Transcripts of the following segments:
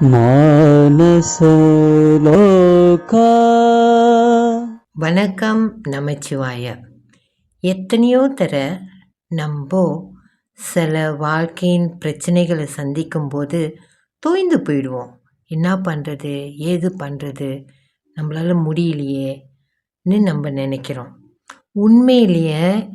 மானசலோகா வணக்கம் நமச்சிவாய. எத்தனையோ தர நம்போ சில வாழ்க்கையின் பிரச்சனைகளை சந்திக்கும்போது தோய்ந்து போயிடுவோம். என்ன பண்ணுறது ஏது பண்ணுறது நம்மளால முடியலையேன்னு நம்ம நினைக்கிறோம். உண்மையிலேயே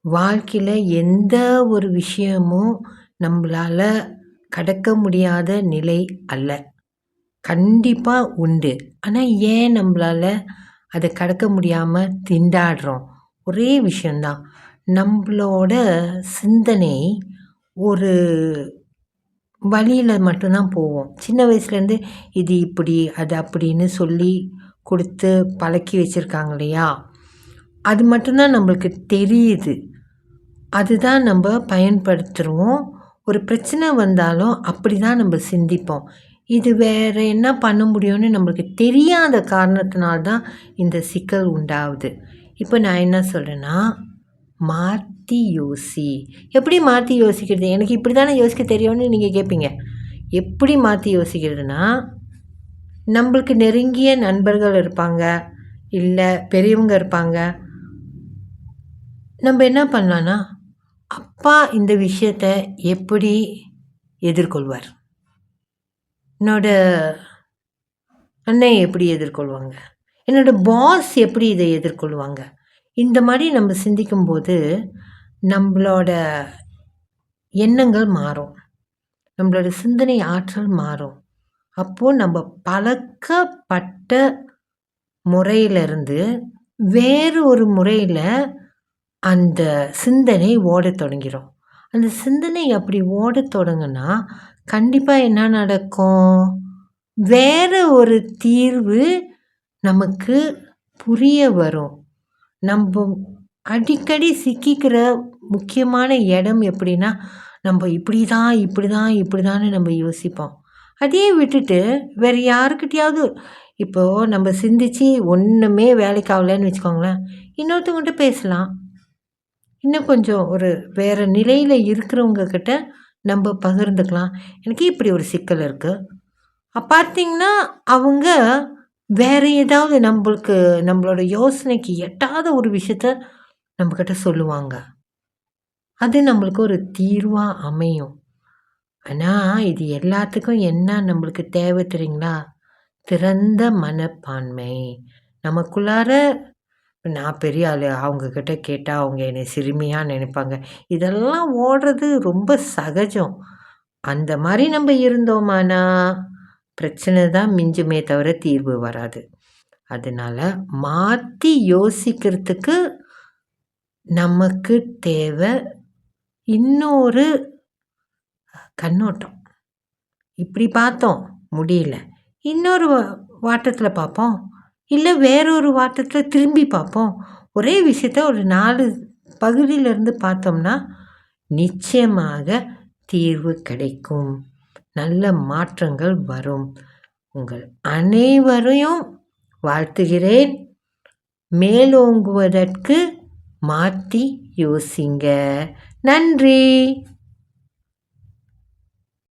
வாழ்க்கையில் எந்த ஒரு விஷயமும் நம்மளால் கடக்க முடியாத நிலை அல்ல. கண்டிப்பாக உண்டு. ஆனால் ஏன் நம்மளால் அதை கடக்க முடியாமல் திண்டாடுறோம்? ஒரே விஷயந்தான் நம்மளோட சிந்தனை ஒரு வழியில் மட்டும்தான் போவோம். சின்ன வயசுலேருந்து இது இப்படி அது அப்படின்னு சொல்லி கொடுத்து பழக்கி வச்சுருக்காங்க இல்லையா? அது மட்டும்தான் நம்மளுக்கு தெரியுது. அதுதான் நம்ம பயன்படுத்துகிறோம் ஒரு பிரச்சனை வந்தாலும் அப்படி தான் நம்ம சிந்திப்போம். இது வேறு என்ன பண்ண முடியும்னு நம்மளுக்கு தெரியாத காரணத்தினால்தான் இந்த சிக்கல் உண்டாகுது இப்போ நான் என்ன சொல்கிறேன்னா மாற்றி யோசி. எப்படி மாற்றி யோசிக்கிறது? எனக்கு இப்படி தானே யோசிக்க தெரியும்னு நீங்கள் கேட்பீங்க எப்படி மாற்றி யோசிக்கிறதுனா நம்மளுக்கு நெருங்கிய நண்பர்கள் இருப்பாங்க இல்லை பெரியவங்க இருப்பாங்க. நம்ம என்ன பண்ணலான்னா அப்பா இந்த விஷயத்த எப்படி எதிர்கொள்வார்? என்னோட அண்ணன் எப்படி எதிர்கொள்வாங்க? என்னோட பாஸ் எப்படி இதை எதிர்கொள்வாங்க? இந்த மாதிரி நம்ம சிந்திக்கும்போது நம்மளோட எண்ணங்கள் மாறும். நம்மளோட சிந்தனை ஆற்றல் மாறும். அப்போது நம்ம பழக்கப்பட்ட முறையிலிருந்து வேறு ஒரு முறையில் அந்த சிந்தனை ஓடத் தொடங்கிடும் அந்த சிந்தனை அப்படி ஓடத் தொடங்குனா கண்டிப்பாக என்ன நடக்கும்? வேறு ஒரு தீர்வு நமக்கு புரிய வரும். நம்ம அடிக்கடி சிக்கிக்கிற முக்கியமான இடம் எப்படின்னா நம்ம இப்படி தான் இப்படி தான் இப்படி தான்னு நம்ம யோசிப்போம். அதையே விட்டுட்டு வேறு யாருக்கிட்டையாவது இப்போது நம்ம சிந்திச்சு ஒன்றுமே வேலைக்கு ஆகலைன்னு வச்சுக்கோங்களேன் இன்னொருத்தவங்ககிட்ட பேசலாம். இன்னும் கொஞ்சம் ஒரு வேறு நிலையில் இருக்கிறவங்க கிட்ட நம்ம பகிர்ந்துக்கலாம். எனக்கு இப்படி ஒரு சிக்கல் இருக்குது பார்த்தீங்கன்னா அவங்க வேறு ஏதாவது நம்மளுக்கு நம்மளோட யோசனைக்கு எட்டாத ஒரு விஷயத்த நம்மக்கிட்ட சொல்லுவாங்க. அது நம்மளுக்கு ஒரு தீர்வாக அமையும். ஆனால் இது எல்லாத்துக்கும் என்ன நம்மளுக்கு தேவை தெரியுங்களா? திறந்த மனப்பான்மை. நமக்குள்ளார நான் பெரிய ஆள் அவங்கக்கிட்ட கேட்டால் அவங்க என்னை சிறுமியாக நினைப்பாங்க. இதெல்லாம் ஓடுறது ரொம்ப சகஜம். அந்த மாதிரி நம்ம இருந்தோமானா? பிரச்சனை தான் மிஞ்சுமே தவிர தீர்வு வராது. அதனால் மாற்றி யோசிக்கிறதுக்கு நமக்கு தேவை இன்னொரு கண்ணோட்டம். இப்படி பார்த்தோம் முடியல. இன்னொரு வாட்டத்தில் பார்ப்போம். இல்லை வேறொரு வாட்டத்தில் திரும்பி பார்ப்போம். ஒரே விஷயத்த ஒரு நாலு பகுதியிலிருந்து பார்த்தோம்னா நிச்சயமாக தீர்வு கிடைக்கும். நல்ல மாற்றங்கள் வரும். உங்கள் அனைவரையும் வாழ்த்துகிறேன். மேலோங்குவதற்கு மாற்றி யோசிங்க. நன்றி.